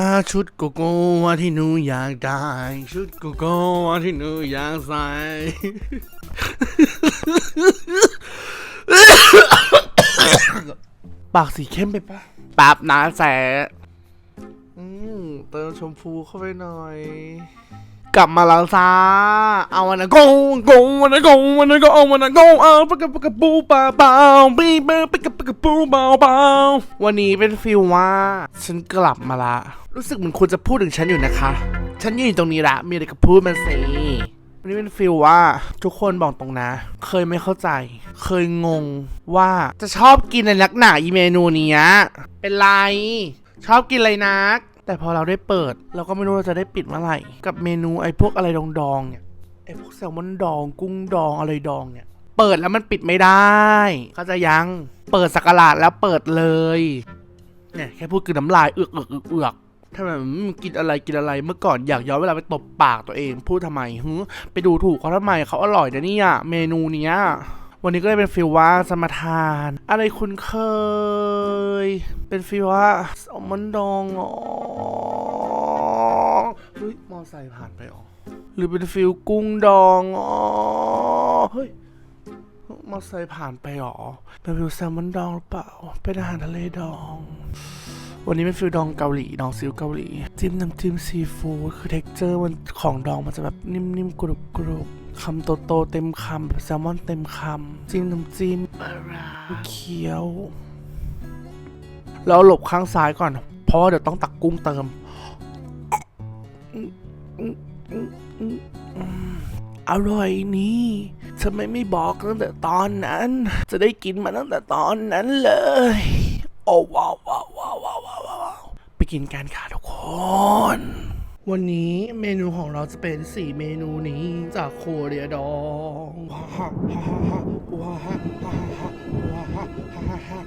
อ่าชุดโกโก้วาที่หนูอยากได้ ชุดโกโก้วาที่หนูอยากใส่ปากสีเข้มไปปะปาบหนาแสอืมเติมชมพูเข้าไปหน่อย กลับมาแล้วจ้าเอาวันนะโกโกวันนะโกวันนะโกเอาวันนะโกเอาปะกะปะกะปูปะเปล่าปีเปะปะกะปะกะปูเปล่าเปล่าวันนี้เป็นฟิลว่า ฉันกลับมาละ รู้สึกเหมือนคุณจะพูดถึงฉันอยู่นะคะ ฉันยืนอยู่ตรงนี้ละ มีอะไรก็พูดมาสิวันนี้เป็นฟิลว่าทุกคนบอกตรงนะ เคยไม่เข้าใจ เคยงงว่าจะชอบกินในลักหนาอีเมนูเนี้ยเป็นไร ชอบกินอะไรนัก แต่พอเราได้เปิด เราก็ไม่รู้เราจะได้ปิดเมื่อไหร่ กับเมนูไอ้พวกอะไรดองๆเนี่ยไอ้พวกแซลมอนดอง กุ้งดองอะไรดองเนี่ย เปิดแล้วมันปิดไม่ได้เขาจะยังเปิดสักราดแล้วเปิดเลยเนี่ยแค่พูดคือน้ำลายเอือกเอือกเอือกเอือกทำไมกินอะไรกินอะไรเมื่อก่อนอยากย้อนเวลาไปตบปากตัวเองพูดทำไมฮึไปดูถูกเขาทำไมเขาอร่อยนะเนี่ยเมนูเนี้ยวันนี้ก็เลยเป็นฟิลว่าสมทาน อะไรคุณเคย เป็นฟิว่าแซลมอนดองอ๋อเฮ้ยมอไซค์ผ่านไปอ๋อหรือเป็นฟิลกุ้งดองอ๋อเฮ้ยมอไซค์ผ่านไปอ๋อเป็นฟิลแซลมอนดองหรือเปล่า เป็นอาหารทะเลดอง วันนี้เป็นฟิลดองเกาหลีดองซิลเกาหลี จิ้มน้ำจิ้มซีฟู้ดคือเท็กเจอร์มันของดองมันจะแบบนิ่มๆกรุบกรุบคำโตๆเต็มคำแบบแซลมอนเต็มคำจิ้มน้ำจิ้มเคี้ยว แล้วหลบข้างซ้ายก่อน เพราะว่าเดี๋ยวต้องตักกุ้งเติม อร่อยนี่ทำไมไม่บอกตั้งแต่ตอนนั้น จะได้กินมาตั้งแต่ตอนนั้นเลย โอ้ว้าวว้าวว้าวว้าวว้าวว้าวไปกินกันค่ะทุกคน วันนี้เมนูของเราจะเป็น 4 เมนูนี้จากโคเรียดองว้าวว้าวว้าวว้าว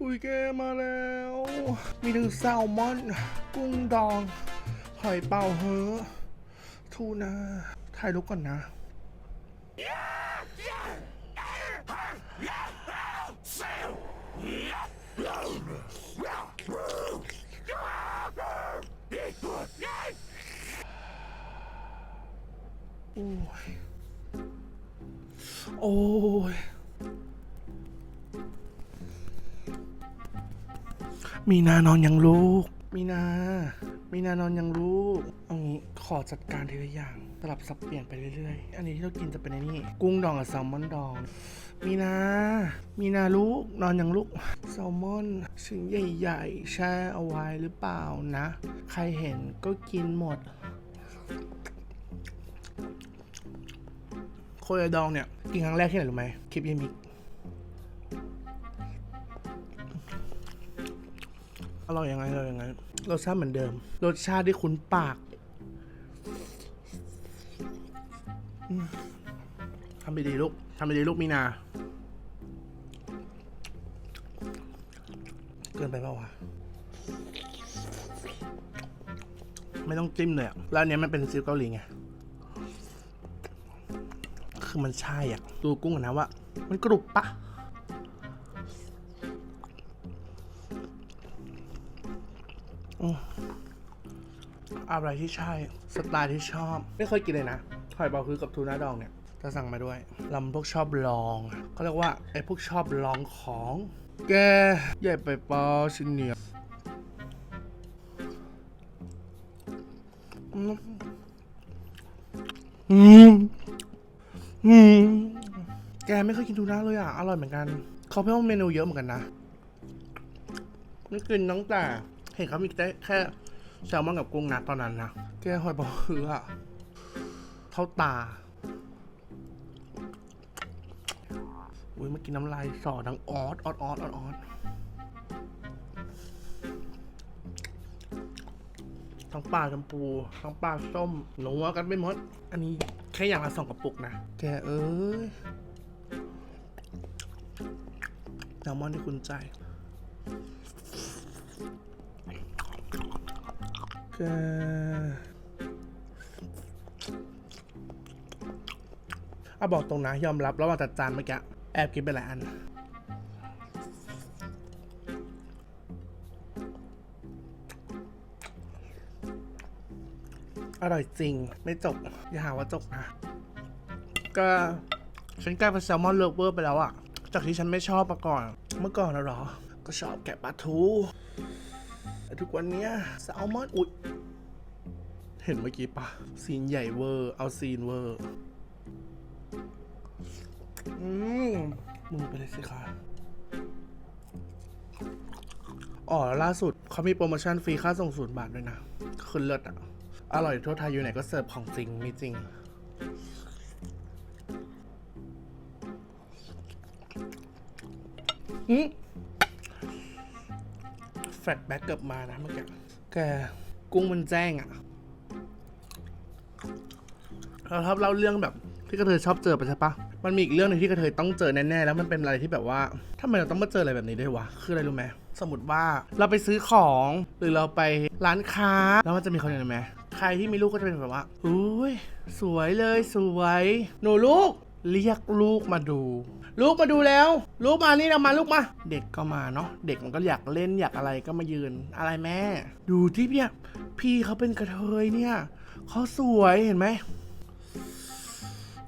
อุ้ยแกมาแล้ว มีทั้งแซลมอน กุ้งดอง หอยเป่าเฮอทูน่าถ่ายรูปก่อนนะ โอ้ย โอ้ย มีนานอนยังลูก มีนา มีนานอนยังลูก เอางี้ขอจัดการทีละอย่างสลับสับเปลี่ยนไปเรื่อยๆ อันนี้ที่เรากินจะเป็นไอ้นี่กุ้งดองกับแซลมอนดอง มีนา มีนาลูกนอนยังลูกแซลมอนชิ้นใหญ่ๆ แช่เอาไว้หรือเปล่านะ ใครเห็นก็กินหมดโคยดองเนี่ยกินครั้งแรกที่ไหนรู้ไหมคลิปยายมิก อร่อยยังไงอร่อยยังไงรสชาติเหมือนเดิม รสชาติที่คุ้นปากทำไปดีลูกทำไปดีลูกมีนา เกินไปเปล่าวะไม่ต้องจิ้มเลยอะแล้วอันเนี้ยมันเป็นซีอิ๊วเกาหลีไง คือมันใช่อะ ดูกุ้งก่อนนะว่า มันกรุบปะ อะไรที่ใช่ สไตล์ที่ชอบ ไม่เคยกินเลยนะหอยเบาคือกับทูน่าดองเนี่ยจะสั่งมาด้วยลำพวกชอบลองเขาเรียกว่าไอ้พวกชอบลองของ แกใหญ่ไปเปล่าชิ้นเหนียวอืมอืมแกไม่เคยกินทูน่าเลยอะ อร่อยเหมือนกัน เขาเพิ่มเมนูเยอะเหมือนกันนะไม่กินตั้งแต่ เห็นเขามีได้แค่แซลมอนกับกุ้งนะตอนนั้นนะแกหอยบอคืออะเท่าตาอุ้ยเมื่อกี้น้ำลายสอดังออดออดออดออดออดทั้งปลาชมพูทั้งปลาส้มหนูว่ากันไปหมด อันนี้แค่อย่างละสองกระปุกนะ แกเอ้ยแซลมอนที่คุณใจ แกเอาบอกตรงนะยอมรับระหว่างจัดจานเมื่อกี้แอบกินไปหลายอันอร่อยจริงไม่จบ อย่าหาว่าจบนะก็ฉันกลายเป็นแซลมอนเลิฟเวอร์ไปแล้วอะจากที่ฉันไม่ชอบมาก่อน เมื่อก่อนนะหรอ ก็ชอบแกะปลาทูแต่ทุกวันนี้แซลมอนอุ๊ย เห็นเมื่อกี้ปะซีนใหญ่เวอร์ เอาซีนเวอร์อืมมึงไปเลยสิคะอ๋อ ล่าสุดเขามีโปรโมชั่นฟรีค่าส่งศูนย์บาทด้วยนะคือเลิศอะ อร่อยทั่วไทยอยู่ไหนก็เสิร์ฟของจริง มีจริงหืมแฟลชแบ็กเกือบมานะเมื่อกี้แก กุ้งมันแจ้งอะ เราชอบเล่าเรื่องแบบที่กระเทยชอบเจอไปใช่ปะมันมีอีกเรื่องหนึงที่กระเทยต้องเจอแน่ๆแล้วมันเป็นอะไรที่แบบว่าทำไมเราต้องมาเจออะไรแบบนี้ด้วยวะคืออะไรรู้ไหมสมมติว่าเราไปซื้อของหรือเราไปร้านค้าแล้วมันจะมีคนอย่างไรไหมใครที่มีลูกก็จะเป็นแบบว่าอุ้ยสวยเลยสวย หนูลูกเรียกลูกมาดู ลูกมาดูแล้ว ลูกมานี่เรามาลูกมา เด็กก็มาเนาะเด็กมันก็อยากเล่นอยากอะไรก็มายืนอะไรแม่ ดูที่เนี่ยพี่เขาเป็นกระเทยเนี่ยเขาสวยเห็นไหม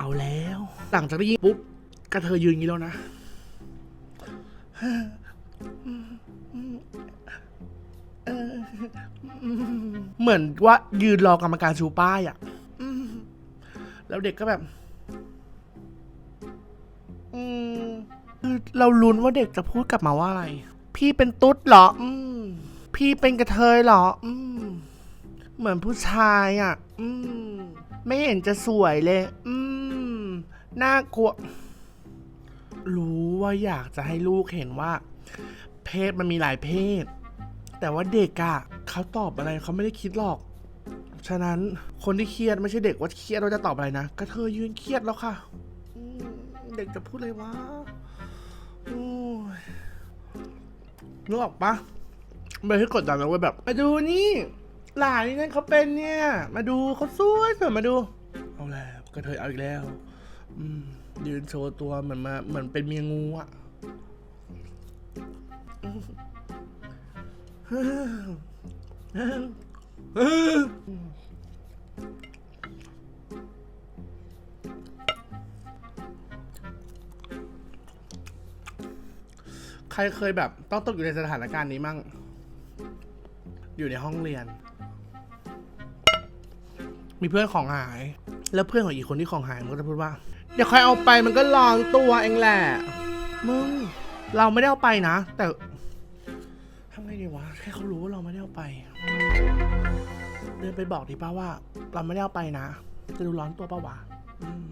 เอาแล้ว หลังจากได้ยินปุ๊บกระเทยยืนอย่างนี้แล้วนะเหมือนว่ายืนรอกรรมการชูป้ายอะ่ะแล้วเด็กก็แบบคือเราลุ้นว่าเด็กจะพูดกลับมาว่าอะไร พี่เป็นตุ๊ดเหรอ อืพี่เป็นกระเทยเหรอ อืเหมือนผู้ชายอะ่ะ อืไม่เห็นจะสวยเลย อืม น่ากลัว รู้ว่าอยากจะให้ลูกเห็นว่า เพศมันมีหลายเพศ แต่ว่าเด็กอะเขาตอบอะไรเขาไม่ได้คิดหรอก ฉะนั้นคนที่เครียดไม่ใช่เด็กว่าเครียดว่าจะตอบอะไรนะก็เธอยืนเครียดแล้วค่ะอืมเด็กจะพูดอะไรวะโอ้ยนึกออกปะไม่ให้กดดันนะเว้ยแบบ มาดูนี่ หลานนี่นั่นเขาเป็นเนี่ย มาดูเขาสวยสวยมาดู เอาแล้วกระเทยเอาอีกแล้ว ยืนโชว์ตัวเหมือนมาเหมือนเป็นเมียงูอะใครเคยแบบ ต้องตกอยู่ในสถานการณ์นี้มั่ง อยู่ในห้องเรียน มีเพื่อนของหาย แล้วเพื่อนของอีกคนที่ของหายมันก็จะพูดว่า เดี๋ยวใครเอาไปมันก็ลองตัวเองแหละ มึง เราไม่ได้เอาไปนะ แต่ทำไงดีวะแค่เขารู้ว่าเราไม่ได้เอาไป เดินไปบอกดีป้าว่า เราไม่ได้เอาไปนะ จะดูร้อนตัวป้าวะอืม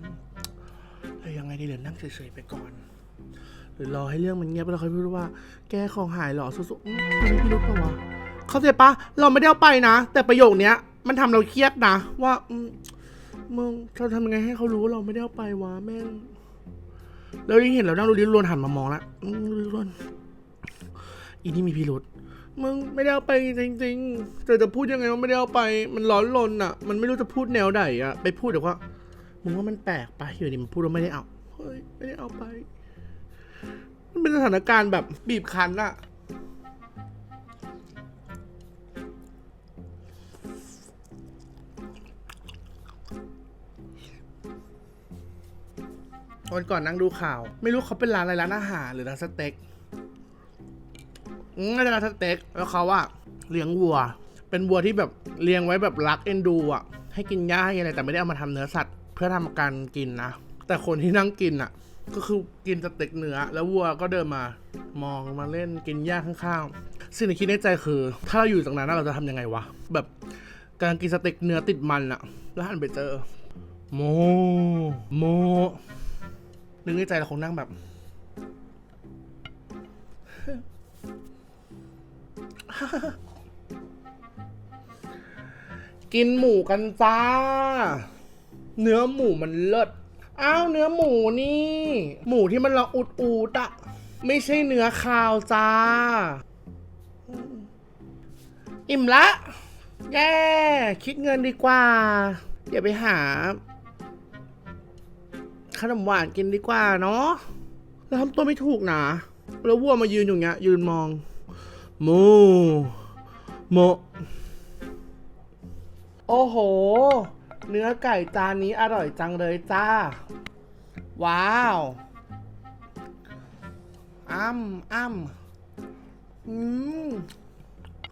เลยยังไงดีเดี๋ยนั่งเฉยๆไปก่อน หรือรอให้เรื่องมันเงียบแล้วค่อยพูดว่า แกของหายหรอสุๆอืมมันมีพิรุธปะวะ เข้าใจปะเราไม่ได้เอาไปนะ แต่ประโยคเนี้ย มันทำเราเครียดนะ ว่าอื มึงเราทำยังไงให้เขารู้ว่าเราไม่ได้เอาไปวะแม่ง แล้วยิ่งเห็นเรานั่งดูดิรวนหันมามองล้วอืมดูดิรวนอีนี่มีพิรุษมึงไม่ได้เอาไปจริงๆแต่จะพูดยังไงว่าไม่ได้เอาไป มันร้อนรนอะ มันไม่รู้จะพูดแนวไหนอะ ไปพูดเดี๋ยวว่ามึงว่ามันแปลกไปอยู่ดีมันพูดว่าไม่ได้เอาเฮ้ยไม่ได้เอาไป มันเป็นสถานการณ์แบบบีบคั้นอะ วันก่อนนั่งดูข่าว ไม่รู้เขาเป็นร้านอะไรร้านอาหารหรือร้านสเต็กอืมน่าจะร้านสเต็กแล้วเขาอะเลี้ยงวัว เป็นวัวที่แบบเลี้ยงไว้แบบรักเอ็นดูอะให้กินหญ้าให้อะไรแต่ไม่ได้เอามาทำเนื้อสัตว์ เพื่อทำการกินนะ แต่คนที่นั่งกินอะก็คือกินสเต็กเนื้อ แล้ววัวก็เดินมามองมาเล่นกินหญ้าข้างๆสิ่งที่คิดในใจคือ ถ้าเราอยู่ตรงนั้นเราจะทำยังไงวะแบบกำลังกินสเต็กเนื้อติดมันอะแล้วหันไปเจอ โม โม นึกในใจเราคงนั่งแบบ กินหมูกันจ้า เนื้อหมูมันเลิศอ้าวเนื้อหมูนี่ หมูที่มันร้องอุดอูดอะไม่ใช่เนื้อคาวจ้า อิ่มละ แย่ คิดเงินดีกว่า เดี๋ยวไปหา ขนมหวานกินดีกว่าเนาะแล้วทำตัวไม่ถูกนะแล้ววัวมายืนอยู่เงี้ย ยืนมองโมโมโอ้โห เนื้อไก่จานนี้อร่อยจังเลยจ้า ว้าวอ้ำอ้ำอืม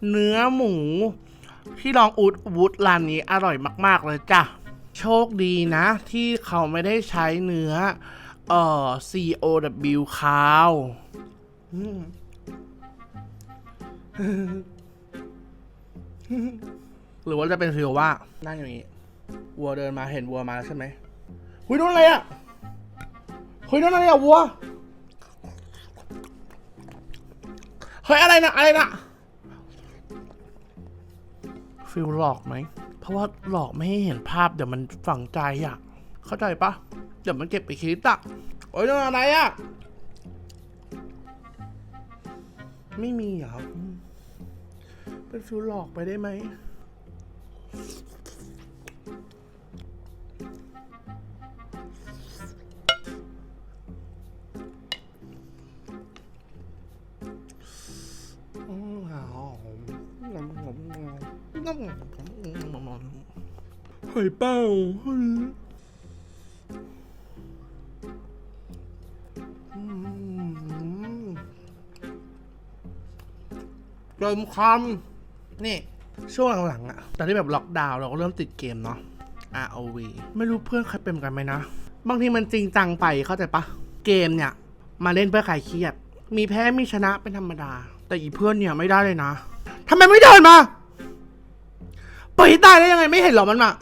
เนื้อหมู ที่ลองอูดวูดร้านนี้อร่อยมาก ๆ เลยจ้ะ โชคดีนะ ที่เขาไม่ได้ใช้เนื้อ เอ่อ COW คาวหรือว่าจะเป็นฟิลว่า นั่งอย่างนี้ วัวเดินมาเห็นวัวมาใช่ไหมคุยโดนอะไรอะคุยโดนอะไรอะวัว เฮ้ยอะไรนะอะไรนะ ฟิลหลอกไหม เพราะว่าหลอกไม่ให้เห็นภาพเดี๋ยวมันฝังใจอะเข้าใจปะ เดี๋ยวมันเก็บไปคิดอะโอ้ยนั่นอะไรอะไม่มีเหรอเป็นฟิลหลอกไปได้ไหม หอยเป้าเติมคำนี่ ช่วงหลังๆอะตอนที่แบบล็อกดาวน์เราก็เริ่มติดเกมเนาะ ROV ไม่รู้เพื่อนใครเป็นเหมือนกันไหมนะ บางทีมันจริงจังไปเข้าใจปะ เกมเนี่ย มาเล่นเพื่อคลายเครียด มีแพ้มีชนะเป็นธรรมดา แต่อีเพื่อนเนี่ยไม่ได้เลยนะทำไมไม่เดินมา ปล่อยให้ตายได้ยังไงไม่เห็นเหรอมันอะ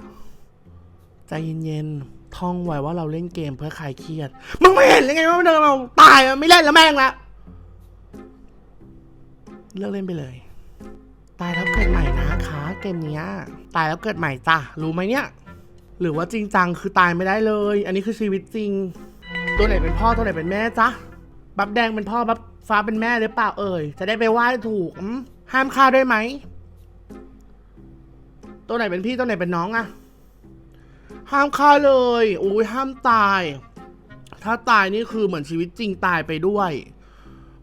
ใจเย็นๆ ท่องไว้ว่าเราเล่นเกมเพื่อคลายเครียด มึงไม่เห็นเลยไงว่ามันเดินมาตายอะไม่เล่นแล้วแม่งละ เลิกเล่นไปเลย ตายแล้วเกิดใหม่นะคะ เกมเนี้ย ตายแล้วเกิดใหม่จ้ะ รู้ไหมเนี่ย หรือว่าจริงจังคือตายไม่ได้เลย อันนี้คือชีวิตจริง ตัวไหนเป็นพ่อตัวไหนเป็นแม่จ๊ะบับแดงเป็นพ่อบับฟ้าเป็นแม่หรือเปล่าเอ่ย จะได้ไปไหว้ถูก ห้ามฆ่าด้วยไหม ตัวไหนเป็นพี่ตัวไหนเป็นน้องอะห้ามฆ่าเลยอุ้ยห้ามตาย ถ้าตายนี่คือเหมือนชีวิตจริงตายไปด้วย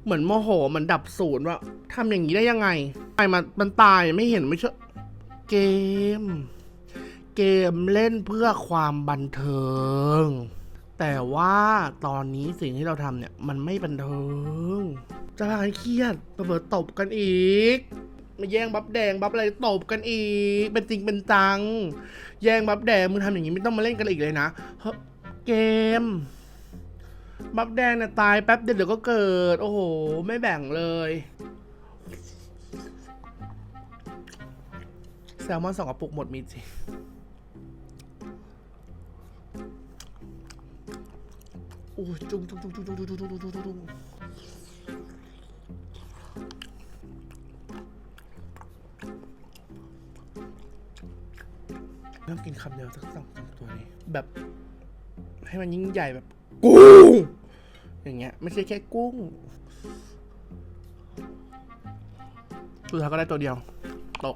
เหมือนโมโหเหมือนดับศูนย์ว่าทำอย่างนี้ได้ยังไงไอ้มันมันตายไม่เห็นไม่เชื่อเกม เกมเล่นเพื่อความบันเทิง แต่ว่าตอนนี้สิ่งที่เราทำเนี่ย มันไม่บันเทิง จะหายเครียดเปิดตบกันอีก มาแย่งบับแดงบับอะไรตบกันอีก เป็นจริงเป็นจัง แย่งบับแดงมึงทำอย่างนี้ไม่ต้องมาเล่นกันอีกเลยนะเกม บับแดงเนี่ยตายแป๊บเดียวเดี๋ยวก็เกิด โอ้โห ไม่แบ่งเลยแซลมอนสองกระปุกหมดมีจริงโอ้ยจุงจุงจุงจุงจุงจุงจุงจุงจุง จุงเริ่มกินคำเดียวสักสองสองตัวนี้ แบบ ให้มันยิ่งใหญ่แบบกุ้งอย่างเงี้ย ไม่ใช่แค่กุ้งสุดท้ายก็ได้ตัวเดียว ตก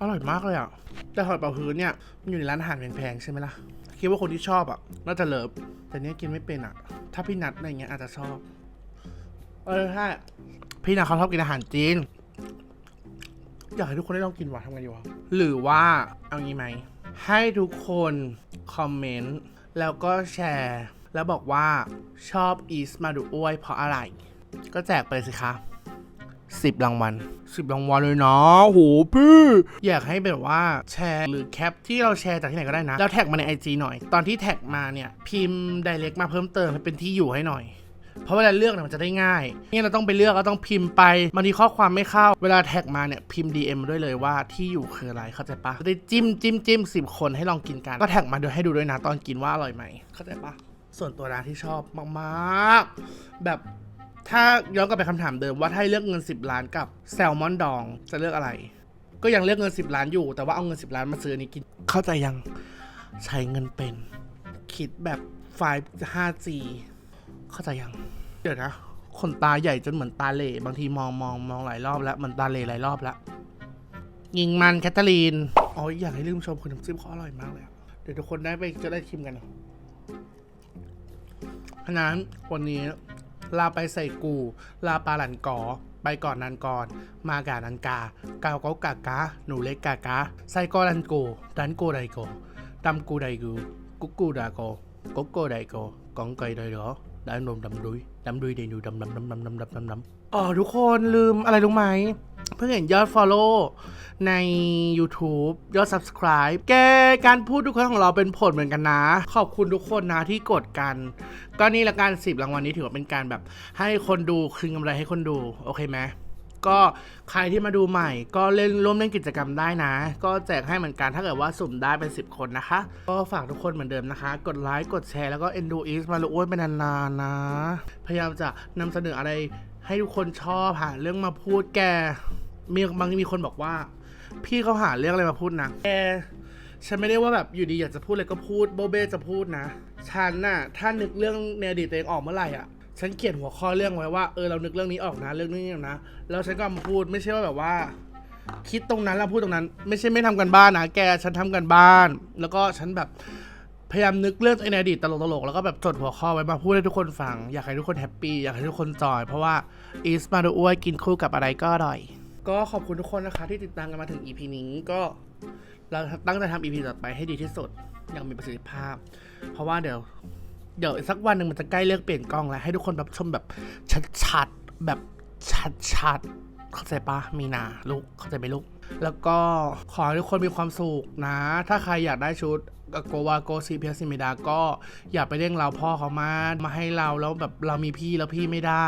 อร่อยมากเลยอะ แต่หอยเป๋าฮื้อเนี่ย มันอยู่ในร้านอาหารแพงๆใช่ไหมล่ะ คิดว่าคนที่ชอบอะ น่าจะเลิฟ แต่เนี้ยกินไม่เป็นอะ ถ้าพี่นัทอะไรเงี้ยอาจจะชอบ เออใช่พี่นัทเขาชอบกินอาหารจีน อยากให้ทุกคนได้ลองกินว่ะทำไงดีวะ หรือว่าเอางี้ไหม ให้ทุกคนคอมเมนต์แล้วก็แชร์ แล้วบอกว่าชอบอีสมาดูอ้วยเพราะอะไร ก็แจกไปสิคะสิบรางวัลสิบรางวัลเลยนะโหพี่อยากให้แบบว่าแชร์หรือแคปที่เราแชร์จากที่ไหนก็ได้นะ แล้วแท็กมาใน IG หน่อย ตอนที่แท็กมาเนี่ย พิมพ์ direct มาเพิ่มเติมให้เป็นที่อยู่ให้หน่อย เพราะเวลาเลือกเนี่ยมันจะได้ง่ายเนี่ยเราต้องไปเลือกเราต้องพิมพ์ไปบางทีข้อความไม่เข้า เวลาแท็กมาเนี่ยพิมพ์ DM ด้วยเลยว่าที่อยู่คืออะไรเข้าใจปะจะได้จิ้มจิ้มจิ้มสิบคนให้ลองกินกัน ก็แท็กมาด้วยให้ดูด้วยนะตอนกินว่าอร่อยไหมเข้าใจปะส่วนตัวร้าที่ชอบมากๆ แบบถ้าย้อนกลับไปคำถามเดิมว่าถ้าให้เลือกเงิน 10 ล้านกับแซลมอนดองจะเลือกอะไร ก็ยังเลือกเงิน 10 ล้านอยู่ แต่ว่าเอาเงิน 10 ล้านมาซื้อนี้กิน เข้าใจยังใช้เงินเป็น คิดแบบไฟล์ 5G เข้าใจยัง เดี๋ยวนะ คนตาใหญ่จนเหมือนตาเหล่บางทีมองมองมองหลายรอบแล้วเหมันตาเหล่หลายรอบแล้ว ยิงมันแคทเธอรีน อ๋ออยากให้ลืมชมคือน้ำจิ้มเขาอร่อยมากเลยอะเดี๋ยวทุกคนได้ไปจะได้ชิมกันเพราะนั้นวันนี้ลาไปใส่กู ลาปลาหลันกอ ไปก่อนนันก่อน มากานันกา กาวเกากากา หนูเล็กกากาไส้กอรันโกดันโกไดโกดำกูไดกูกุกกูดาโกกุกโกไดโกกองไกไดโด ดันนมดำดุยดำดุยเดนูดำดำดำดำดำดำดำดำอ๋อทุกคนลืมอะไรรู้ไหม เพิ่งเห็นยอด Follow ใน YouTube ยอด Subscribe แกการพูดทุกคนของเราเป็นผลเหมือนกันนะ ขอบคุณทุกคนนะที่กดกัน ก็นี่ละการสิบรางวัลนี้ถือว่าเป็นการแบบให้คนดูคืนกำไรให้คนดู โอเคไหม ก็ใครที่มาดูใหม่ ก็เล่นร่วมเล่นกิจกรรมได้นะ ก็แจกให้เหมือนกันถ้าเกิดว่าสุ่มได้เป็น 10 คนนะคะ ก็ฝากทุกคนเหมือนเดิมนะคะ กดไลค์กดแชร์แล้วก็ Endo East มาลุอ้วนเป็นนานๆนะ พยายามจะนำเสนออะไรให้ทุกคนชอบหาเรื่องมาพูดแกมีบางทีมีคนบอกว่า พี่เขาหาเรื่องอะไรมาพูดนะแกฉันไม่ได้ว่าแบบอยู่ดีอยากจะพูดอะไรก็พูดโบเบ้จะพูดนะ ฉันน่ะถ้านึกเรื่องในอดีตตัวเองออกเมื่อไหร่อะ ฉันเขียนหัวข้อเรื่องไว้ว่าเออเรานึกเรื่องนี้ออกนะเรื่องนี้ออกนะแล้วฉันก็เอามาพูดไม่ใช่ว่าแบบว่า คิดตรงนั้นแล้วพูดตรงนั้น ไม่ใช่ไม่ทำกันบ้านนะแกฉันทำกันบ้าน แล้วก็ฉันแบบพยายามนึกเรื่องในอดีตตลกๆแล้วก็แบบจดหัวข้อไว้มาพูดให้ทุกคนฟัง อยากให้ทุกคนแฮปปี้อยากให้ทุกคนจอย เพราะว่าอีสมาดูอ้วยกินคู่กับอะไรก็อร่อย ก็ขอบคุณทุกคนนะคะที่ติดตามกันมาถึง EP นี้ก็เราตั้งใจทำ EP ต่อไปให้ดีที่สุดอย่างมีประสิทธิภาพ เพราะว่าเดี๋ยว เดี๋ยวสักวันหนึ่งมันจะใกล้เลือกเปลี่ยนกล้องแล้ว ให้ทุกคนแบบชมแบบชัดๆแบบชัดๆเข้าใจปะมีนาลูกเข้าใจไหมลูก แล้วก็ขอให้ทุกคนมีความสุขนะ ถ้าใครอยากได้ชุดโกวาโกซีเพียซิมิดาก็อย่าไปเร่งเราพ่อเขามามาให้เราแล้วแบบเรามีพี่แล้วพี่ไม่ได้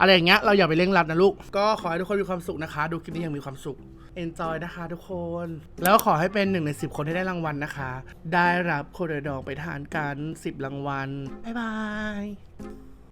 อะไรอย่างเงี้ยเราอย่าไปเร่งรัดนะลูก ก็ขอให้ทุกคนมีความสุขนะคะ ดูคลิปนี้อย่างมีความสุข enjoy นะคะทุกคน แล้วขอให้เป็นหนึ่งใน 10 คนที่ได้รางวัลนะคะ ได้รับโคเรดองไปทานกัน 10 รางวัล บ๊ายบาย